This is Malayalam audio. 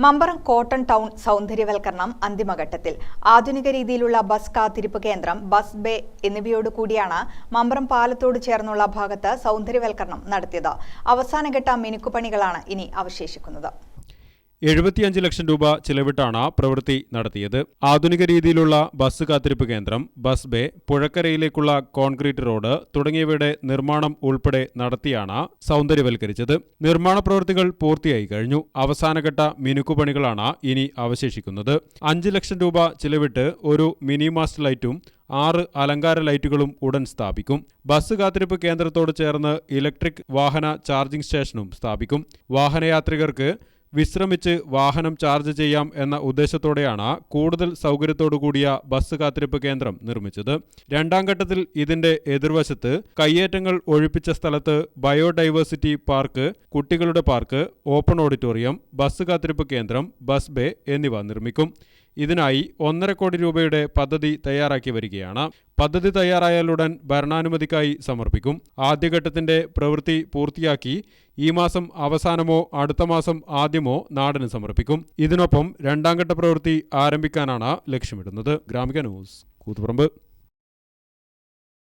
മമ്പറം കോട്ടൺ ടൗൺ സൗന്ദര്യവൽക്കരണം അന്തിമഘട്ടത്തിൽ. ആധുനിക രീതിയിലുള്ള ബസ് കാത്തിരിപ്പ് കേന്ദ്രം ബസ് ബേ എന്നിവയോട് കൂടിയാണ് മമ്പറം പാലത്തോട് ചേർന്നുള്ള ഭാഗത്ത് സൗന്ദര്യവൽക്കരണം നടത്തിയത്. അവസാനഘട്ട മിനുക്കുപണികളാണ് ഇനി അവശേഷിക്കുന്നത്. എഴുപത്തിയഞ്ച് ലക്ഷം രൂപ ചിലവിട്ടാണ് പ്രവൃത്തി നടത്തിയത്. ആധുനിക രീതിയിലുള്ള ബസ് കാത്തിരിപ്പ് കേന്ദ്രം ബസ് ബേ പുഴക്കരയിലേക്കുള്ള കോൺക്രീറ്റ് റോഡ് തുടങ്ങിയവയുടെ നിർമ്മാണം ഉൾപ്പെടെ നടത്തിയാണ് സൗന്ദര്യവൽക്കരിച്ചത്. നിർമ്മാണ പ്രവൃത്തികൾ പൂർത്തിയായി കഴിഞ്ഞു. അവസാനഘട്ട മിനുക്കുപണികളാണ് ഇനി അവശേഷിക്കുന്നത്. അഞ്ച് ലക്ഷം രൂപ ചിലവിട്ട് ഒരു മിനി മാസ്റ്റ് ലൈറ്റും ആറ് അലങ്കാര ലൈറ്റുകളും ഉടൻ സ്ഥാപിക്കും. ബസ് കാത്തിരിപ്പ് കേന്ദ്രത്തോട് ചേർന്ന് ഇലക്ട്രിക് വാഹന ചാർജിംഗ് സ്റ്റേഷനും സ്ഥാപിക്കും. വാഹനയാത്രികർക്ക് വിശ്രമിച്ച് വാഹനം ചാർജ് ചെയ്യാം എന്ന ഉദ്ദേശത്തോടെയാണ് കൂടുതൽ സൗകര്യത്തോടുകൂടിയ ബസ് കാത്തിരിപ്പ് കേന്ദ്രം നിർമ്മിച്ചത്. രണ്ടാം ഘട്ടത്തിൽ ഇതിന്റെ എതിർവശത്ത് കയ്യേറ്റങ്ങൾ ഒഴിപ്പിച്ച സ്ഥലത്ത് ബയോഡൈവേഴ്സിറ്റി പാർക്ക് കുട്ടികളുടെ പാർക്ക് ഓപ്പൺ ഓഡിറ്റോറിയം ബസ് കാത്തിരിപ്പ് കേന്ദ്രം ബസ് ബേ എന്നിവ നിർമ്മിക്കും. ഇതിനായി ഒന്നര കോടി രൂപയുടെ പദ്ധതി തയ്യാറാക്കി വരികയാണ്. പദ്ധതി തയ്യാറായാലുടൻ ഭരണാനുമതിക്കായി സമർപ്പിക്കും. ആദ്യഘട്ടത്തിന്റെ പ്രവൃത്തി പൂർത്തിയാക്കി ഈ മാസം അവസാനമോ അടുത്ത മാസം ആദ്യമോ നാടിന് സമർപ്പിക്കും. ഇതിനൊപ്പം രണ്ടാംഘട്ട പ്രവൃത്തി ആരംഭിക്കാനാണ് ലക്ഷ്യമിടുന്നത്. ഗ്രാമിക ന്യൂസ് കൂത്തുപറമ്പ്.